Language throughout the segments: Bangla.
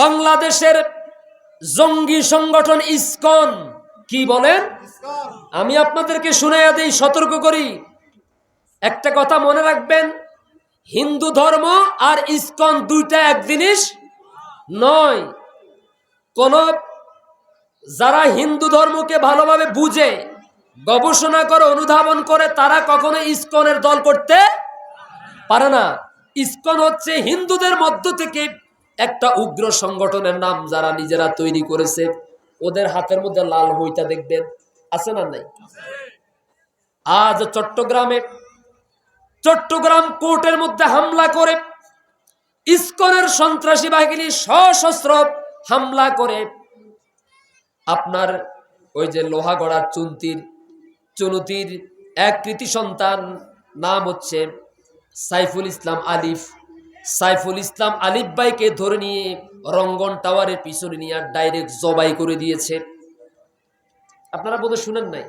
বাংলাদেশের জঙ্গি সংগঠন ইসকন, কি বলেন আমি আপনাদেরকে শুনাইয়া দেই, সতর্ক করি। একটা কথা মনে রাখবেন, হিন্দু ধর্ম আর ইসকন দুইটা এক জিনিস নয়। কোন যারা হিন্দু ধর্মকে ভালোভাবে বুঝে, গবেষণা করে, অনুধাবন করে, তারা কখনো ইসকনের দল করতে পারে না। ইসকন হচ্ছে হিন্দুদের মধ্য থেকে একটা উগ্র সংগঠনের নাম যারা নিজেরা তৈরি করেছে, ওদের হাতের মধ্যে লাল হইতা দেখবেন। আছে না নাই? আজ চট্টগ্রামে, চট্টগ্রাম কোর্টের মধ্যে হামলা করে, ইস্কনের সন্ত্রাসী বাহিনী সশস্ত্র হামলা করে। আপনার ওই যে লোহাগড়ার চুনতির চুনতির এক কৃতি সন্তান, নাম হচ্ছে সাইফুল ইসলাম আলিফ। সাইফুল ইসলাম আলিফ ভাইকে ধরে নিয়ে রঙ্গন টাওয়ারের পিছনে নিয়ে আর ডাইরেক্ট জবাই করে দিয়েছে। আপনারা বোধহয় শুনেন নাই?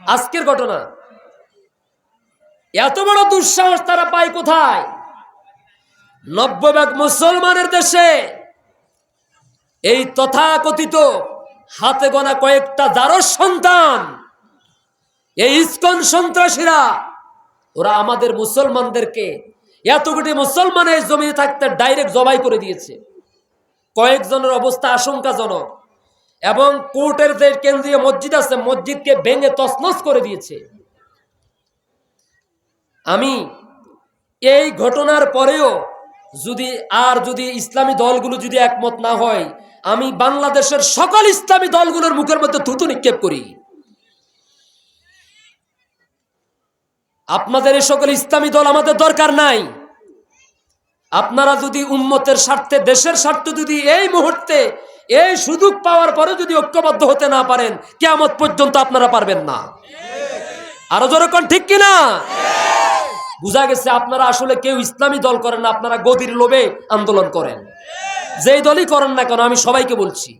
আজকের ঘটনা। এত বড় দুঃসাহস, তারা পায় কোথায়? নব্বই ভাগ মুসলমানের দেশে এই তথাকথিত হাতে গোনা কয়েকটা দ্বারস সন্তান, এই ইস্কন সন্ত্রাসীরা, ওরা আমাদের মুসলমানদেরকে এত কোটি মুসলমানের জমিনে থাকতে ডাইরেক্ট জবাই করে দিয়েছে। কয়েকজনের অবস্থা আশঙ্কাজনক। এবং কোর্টের যে কেন্দ্রীয় মসজিদ আছে, মসজিদকে ভেঙে তছনছ করে দিয়েছে। আমি এই ঘটনার পরেও যদি আর যদি ইসলামী দলগুলো যদি একমত না হয়, আমি বাংলাদেশের সকল ইসলামী দলগুলোর মুখের মধ্যে থুতু নিক্ষেপ করি। আপনাদের এই সকল ইসলামী দল আমাদের দরকার নাই। আপনারা যদি উম্মতের স্বার্থে, দেশের স্বার্থে যদি এই মুহূর্তে, এই সুযোগ পাওয়ার পরে যদি ঐক্যবদ্ধ হতে না পারেন কেমত পর্যন্ত আপনারা পারবেন না। আরও যেরকম ঠিক কিনা? বুঝা গেছে আপনারা আসলে কেউ ইসলামী দল করেন না, আপনারা গদির লোভে আন্দোলন করেন। যেই দলই করেন না কেন, আমি সবাইকে বলছি,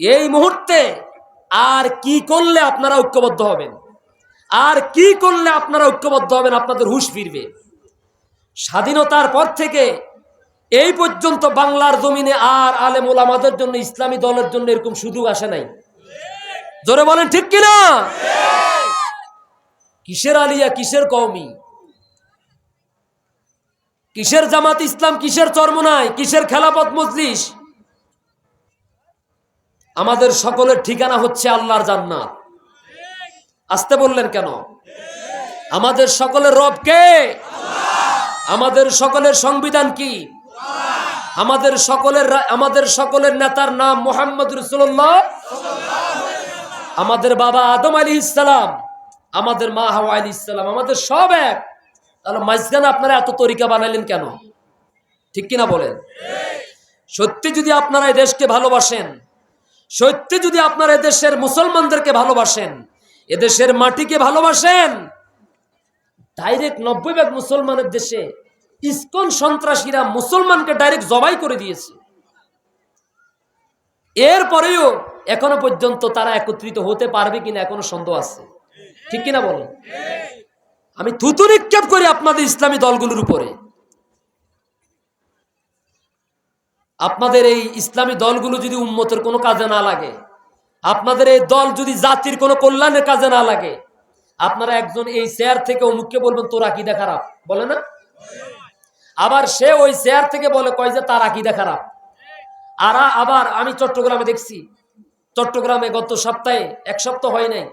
এই মুহূর্তে আর কি করলে আপনারা ঐক্যবদ্ধ হবেন? আর কি করলে আপনারা ঐক্যবদ্ধ হবেন? আপনাদের হুশ ফিরবে। স্বাধীনতার পর থেকে এই পর্যন্ত বাংলার জমিনে আর আলেমুল আমাদের জন্য, ইসলামী দলের জন্য এরকম সুযোগ আসে নাই। জোরে বলেন, ঠিক কিনা? কিসের আলিয়া, কিসের কওমি? কিসের জামাত ইসলাম, কিসের চর্মনাই, কিসের খেলাপথ মজলিস? আমাদের সকলের ঠিকানা হচ্ছে আল্লাহর জান্নাত। আসতে বললেন কেন? আমাদের সকলের রব কে? আমাদের সকলের সংবিধান কি? আমাদের সকলের আমাদের সকলের নেতার নাম মোহাম্মদ রসুল্লাহ আমাদের বাবা আদম আলী ইসলাম আমাদের মা হাওয়া আলী ইসলাম আমাদের সব এক। তাহলে মাঝখানে আপনারা এত তরিকা বানাইলেন কেন? ঠিক কিনা বলেন? সত্যি যদি আপনারা এই দেশকে ভালোবাসেন, সত্যি যদি আপনারা এদেশের মুসলমানদেরকে ভালোবাসেন এদেশের মাটিকে ভালোবাসেন। ডাইরেক্ট নব্বই ভাগ মুসলমানের দেশে ইস্কন সন্ত্রাসীরা মুসলমানকে ডাইরেক্ট জবাই করে দিয়েছে। এরপরেও এখনও পর্যন্ত তারা একত্রিত হতে পারবে কিনা এখনও সন্দেহ আছে। ঠিক কিনা বলেন? আমি থুতু নিক্ষেপ করি আপনাদের ইসলামী দলগুলোর উপরে। আপনাদের এই ইসলামী দলগুলো যদি উন্মতের কোনো কাজে না লাগে আপনাদের এই দল যদি জাতির কোনো কল্যাণের কাজে না লাগে, আপনারা একজন এই চেয়ার থেকে অমুককে বলবেন, তোর আকিদা খারাপ। বলে না? আবার সে ওই চেয়ার থেকে বলে, কয় যে তার আকিদা খারাপ? আর আবার আমি চট্টগ্রামে দেখছি, চট্টগ্রামে গত সপ্তাহে, এক সপ্তাহ হয় নাই